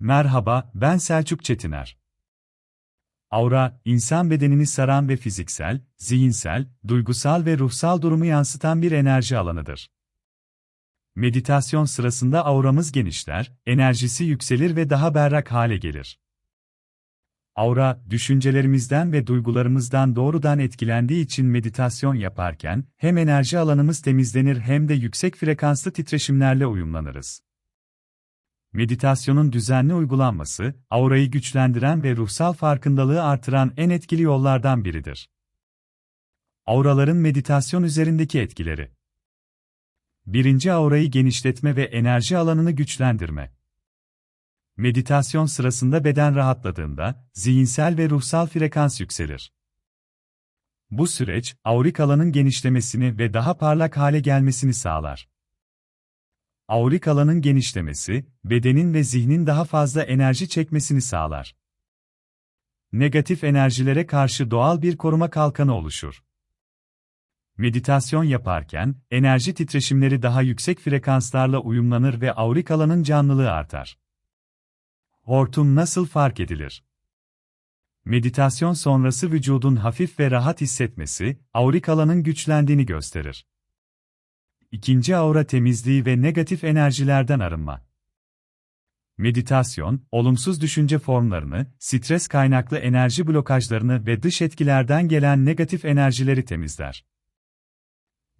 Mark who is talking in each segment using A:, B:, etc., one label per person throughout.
A: Merhaba, ben Selçuk Çetiner. Aura, insan bedenini saran ve fiziksel, zihinsel, duygusal ve ruhsal durumu yansıtan bir enerji alanıdır. Meditasyon sırasında auramız genişler, enerjisi yükselir ve daha berrak hale gelir. Aura, düşüncelerimizden ve duygularımızdan doğrudan etkilendiği için meditasyon yaparken, hem enerji alanımız temizlenir hem de yüksek frekanslı titreşimlerle uyumlanırız. Meditasyonun düzenli uygulanması, aurayı güçlendiren ve ruhsal farkındalığı artıran en etkili yollardan biridir. Auraların meditasyon üzerindeki etkileri Birinci aurayı genişletme ve enerji alanını güçlendirme. Meditasyon sırasında beden rahatladığında, zihinsel ve ruhsal frekans yükselir. Bu süreç, aurik alanın genişlemesini ve daha parlak hale gelmesini sağlar. Aurik alanın genişlemesi, bedenin ve zihnin daha fazla enerji çekmesini sağlar. Negatif enerjilere karşı doğal bir koruma kalkanı oluşur. Meditasyon yaparken, enerji titreşimleri daha yüksek frekanslarla uyumlanır ve aurik alanın canlılığı artar. Hortum nasıl fark edilir? Meditasyon sonrası vücudun hafif ve rahat hissetmesi, aurik alanın güçlendiğini gösterir. İkinci aura temizliği ve negatif enerjilerden arınma. Meditasyon, olumsuz düşünce formlarını, stres kaynaklı enerji blokajlarını ve dış etkilerden gelen negatif enerjileri temizler.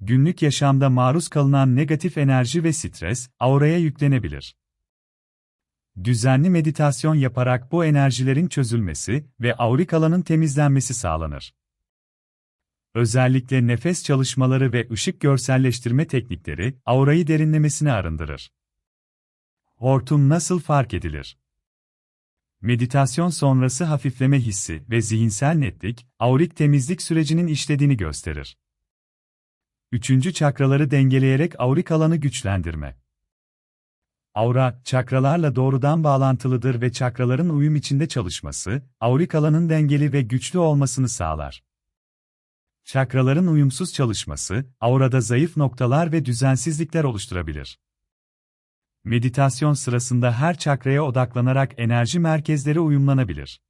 A: Günlük yaşamda maruz kalınan negatif enerji ve stres, auraya yüklenebilir. Düzenli meditasyon yaparak bu enerjilerin çözülmesi ve aurik alanın temizlenmesi sağlanır. Özellikle nefes çalışmaları ve ışık görselleştirme teknikleri, aurayı derinlemesine arındırır. Hortum nasıl fark edilir? Meditasyon sonrası hafifleme hissi ve zihinsel netlik, aurik temizlik sürecinin işlediğini gösterir. Üçüncü çakraları dengeleyerek aurik alanı güçlendirme. Aura, çakralarla doğrudan bağlantılıdır ve çakraların uyum içinde çalışması, aurik alanın dengeli ve güçlü olmasını sağlar. Çakraların uyumsuz çalışması, aurada zayıf noktalar ve düzensizlikler oluşturabilir. Meditasyon sırasında her çakraya odaklanarak enerji merkezleri uyumlanabilir.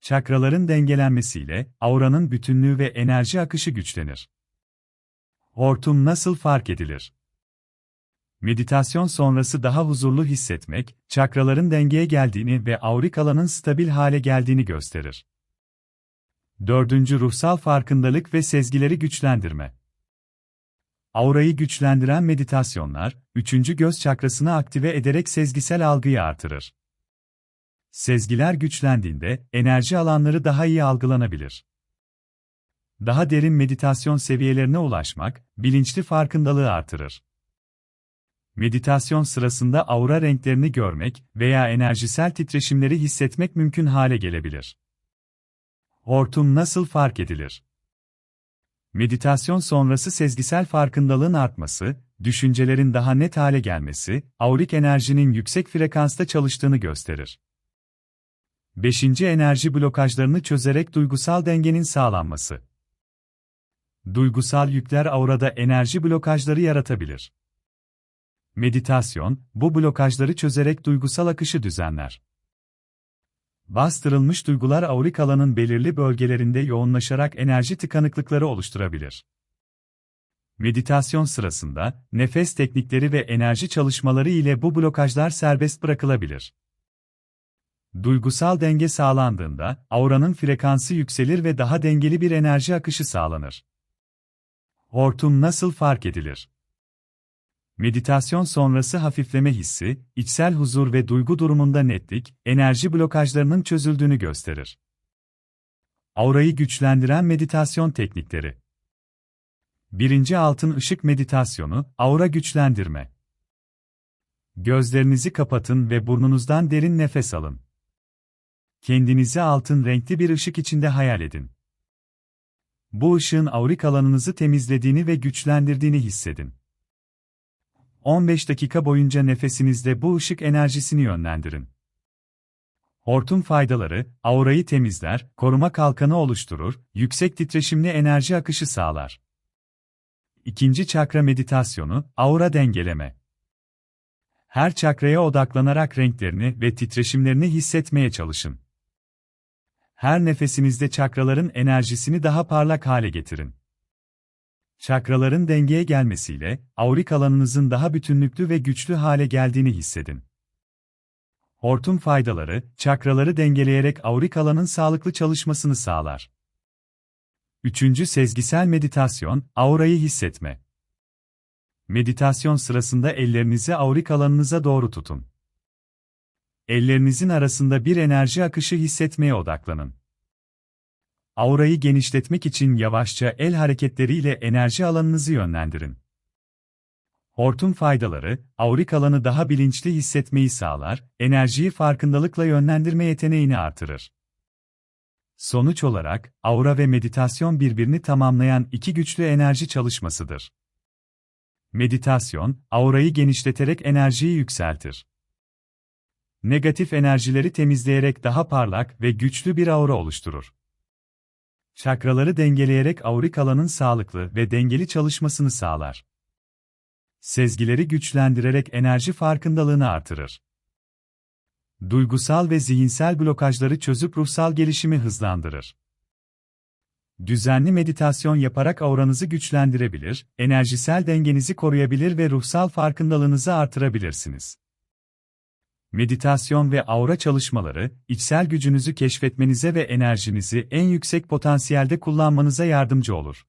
A: Çakraların dengelenmesiyle, auranın bütünlüğü ve enerji akışı güçlenir. Hortum nasıl fark edilir? Meditasyon sonrası daha huzurlu hissetmek, çakraların dengeye geldiğini ve aurik alanın stabil hale geldiğini gösterir. Dördüncü ruhsal farkındalık ve sezgileri güçlendirme. Aurayı güçlendiren meditasyonlar, üçüncü göz çakrasını aktive ederek sezgisel algıyı artırır. Sezgiler güçlendiğinde, enerji alanları daha iyi algılanabilir. Daha derin meditasyon seviyelerine ulaşmak, bilinçli farkındalığı artırır. Meditasyon sırasında aura renklerini görmek veya enerjisel titreşimleri hissetmek mümkün hale gelebilir. Hortum nasıl fark edilir? Meditasyon sonrası sezgisel farkındalığın artması, düşüncelerin daha net hale gelmesi, aurik enerjinin yüksek frekansta çalıştığını gösterir. Beşinci enerji blokajlarını çözerek duygusal dengenin sağlanması. Duygusal yükler aurada enerji blokajları yaratabilir. Meditasyon, bu blokajları çözerek duygusal akışı düzenler. Bastırılmış duygular aurik alanın belirli bölgelerinde yoğunlaşarak enerji tıkanıklıkları oluşturabilir. Meditasyon sırasında, nefes teknikleri ve enerji çalışmaları ile bu blokajlar serbest bırakılabilir. Duygusal denge sağlandığında, auranın frekansı yükselir ve daha dengeli bir enerji akışı sağlanır. Hortum nasıl fark edilir? Meditasyon sonrası hafifleme hissi, içsel huzur ve duygu durumunda netlik, enerji blokajlarının çözüldüğünü gösterir. Aurayı güçlendiren meditasyon teknikleri. Birinci altın ışık meditasyonu, aura güçlendirme. Gözlerinizi kapatın ve burnunuzdan derin nefes alın. Kendinizi altın renkli bir ışık içinde hayal edin. Bu ışığın aurik alanınızı temizlediğini ve güçlendirdiğini hissedin. 15 dakika boyunca nefesinizle bu ışık enerjisini yönlendirin. Hortum faydaları, aurayı temizler, koruma kalkanı oluşturur, yüksek titreşimli enerji akışı sağlar. İkinci çakra meditasyonu, aura dengeleme. Her çakraya odaklanarak renklerini ve titreşimlerini hissetmeye çalışın. Her nefesinizde çakraların enerjisini daha parlak hale getirin. Çakraların dengeye gelmesiyle, aurik alanınızın daha bütünlüklü ve güçlü hale geldiğini hissedin. Hortum faydaları, çakraları dengeleyerek aurik alanın sağlıklı çalışmasını sağlar. Üçüncü sezgisel meditasyon, aurayı hissetme. Meditasyon sırasında ellerinizi aurik alanınıza doğru tutun. Ellerinizin arasında bir enerji akışı hissetmeye odaklanın. Aurayı genişletmek için yavaşça el hareketleriyle enerji alanınızı yönlendirin. Hortum faydaları, aurik alanı daha bilinçli hissetmeyi sağlar, enerjiyi farkındalıkla yönlendirme yeteneğini artırır. Sonuç olarak, aura ve meditasyon birbirini tamamlayan iki güçlü enerji çalışmasıdır. Meditasyon, aurayı genişleterek enerjiyi yükseltir. Negatif enerjileri temizleyerek daha parlak ve güçlü bir aura oluşturur. Çakraları dengeleyerek aurik alanın sağlıklı ve dengeli çalışmasını sağlar. Sezgileri güçlendirerek enerji farkındalığını artırır. Duygusal ve zihinsel blokajları çözüp ruhsal gelişimi hızlandırır. Düzenli meditasyon yaparak auranızı güçlendirebilir, enerjisel dengenizi koruyabilir ve ruhsal farkındalığınızı artırabilirsiniz. Meditasyon ve aura çalışmaları, içsel gücünüzü keşfetmenize ve enerjinizi en yüksek potansiyelde kullanmanıza yardımcı olur.